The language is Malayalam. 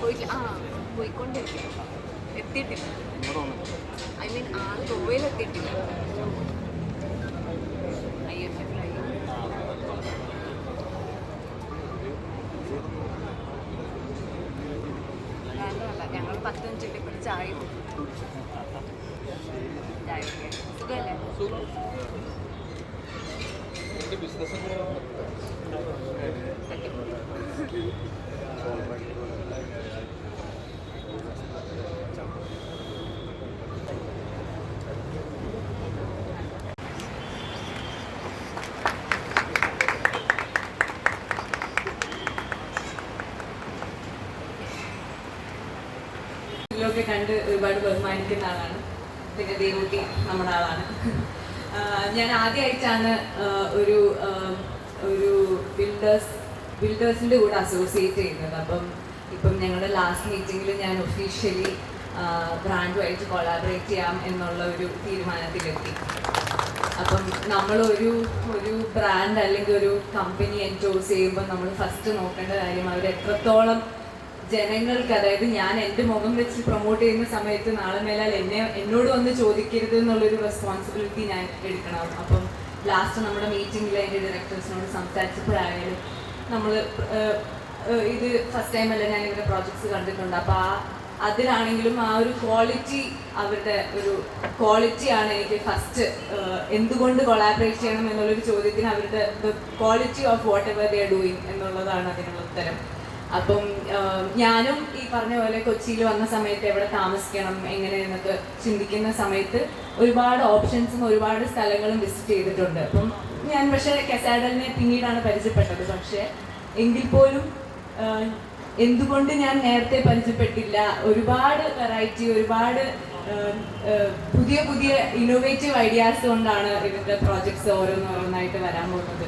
പോയിട്ടില്ല ആ പോയിക്കൊണ്ടിരിക്കുന്നു എത്തിയിട്ടില്ല. ഐ മീൻ ആ ഗോവയിൽ എത്തിയിട്ടില്ല ഐ എഫ് എഫ് ഐ ഞാനല്ല ഞങ്ങൾ പത്ത് മിനിറ്റ് ഇവിടെ ചായ ചായ സുഖമല്ലേ ഇതിലൊക്കെ കണ്ട് ഒരുപാട് ബഹുമാനിക്കുന്ന ആളാണ്. പിന്നെ ദേവൂട്ടി നമ്മുടെ ആളാണ്. ഞാൻ ആദ്യമായിട്ടാണ് ഒരു ഒരു ബിൽഡേഴ്സ് ബിൽഡേഴ്സിന്റെ കൂടെ അസോസിയേറ്റ് ചെയ്യുന്നത്. അപ്പം ഇപ്പം ഞങ്ങളുടെ ലാസ്റ്റ് മീറ്റിങ്ങിൽ ഞാൻ ഒഫീഷ്യലി ബ്രാൻഡുമായിട്ട് കൊളാബറേറ്റ് ചെയ്യാം എന്നുള്ള ഒരു തീരുമാനത്തിലെത്തി. അപ്പം നമ്മളൊരു ഒരു ബ്രാൻഡ് അല്ലെങ്കിൽ ഒരു കമ്പനി എൻജോസ് ചെയ്യുമ്പോൾ നമ്മൾ ഫസ്റ്റ് നോക്കേണ്ട കാര്യം അവർ എത്രത്തോളം ജനങ്ങൾക്ക് അതായത് ഞാൻ എന്റെ മുഖം വെച്ച് പ്രൊമോട്ട് ചെയ്യുന്ന സമയത്ത് നാളെ മേലാൽ എന്നെ എന്നോട് വന്ന് ചോദിക്കരുത് എന്നുള്ളൊരു റെസ്പോൺസിബിലിറ്റി ഞാൻ എടുക്കണം. അപ്പം ലാസ്റ്റ് നമ്മുടെ മീറ്റിംഗിൽ എന്റെ ഡയറക്ടേഴ്സിനോട് സംസാരിച്ചപ്പോഴായാലും നമ്മൾ ഇത് ഫസ്റ്റ് ടൈം അല്ല ഞാൻ ഇവരുടെ പ്രോജക്ട്സ് കണ്ടിട്ടുണ്ട്. അപ്പോൾ ആ അതിലാണെങ്കിലും ആ ഒരു ക്വാളിറ്റി അവരുടെ ഒരു ക്വാളിറ്റിയാണ് എനിക്ക് ഫസ്റ്റ് എന്തുകൊണ്ട് കൊളാബറേറ്റ് ചെയ്യണം എന്നുള്ളൊരു ചോദ്യത്തിന് അവരുടെ quality of whatever they are doing എന്നുള്ളതാണ് അതിനുള്ള ഉത്തരം. അപ്പം ഞാനും ഈ പറഞ്ഞ പോലെ കൊച്ചിയിൽ വന്ന സമയത്ത് എവിടെ താമസിക്കണം എങ്ങനെയെന്നൊക്കെ ചിന്തിക്കുന്ന സമയത്ത് ഒരുപാട് ഓപ്ഷൻസും ഒരുപാട് സ്ഥലങ്ങളും വിസിറ്റ് ചെയ്തിട്ടുണ്ട്. അപ്പം ഞാൻ പക്ഷേ കെസാഡലിനെ പിന്നീടാണ് പരിചയപ്പെട്ടത്. പക്ഷേ എങ്കിൽ പോലും എന്തുകൊണ്ട് ഞാൻ നേരത്തെ പരിചയപ്പെട്ടില്ല? ഒരുപാട് വെറൈറ്റി ഒരുപാട് പുതിയ പുതിയ ഇന്നോവേറ്റീവ് ഐഡിയാസ് കൊണ്ടാണ് ഇതിന്റെ പ്രോജക്ട്സ് ഓരോന്നോരോന്നായിട്ട് വരാൻ പോകുന്നത്.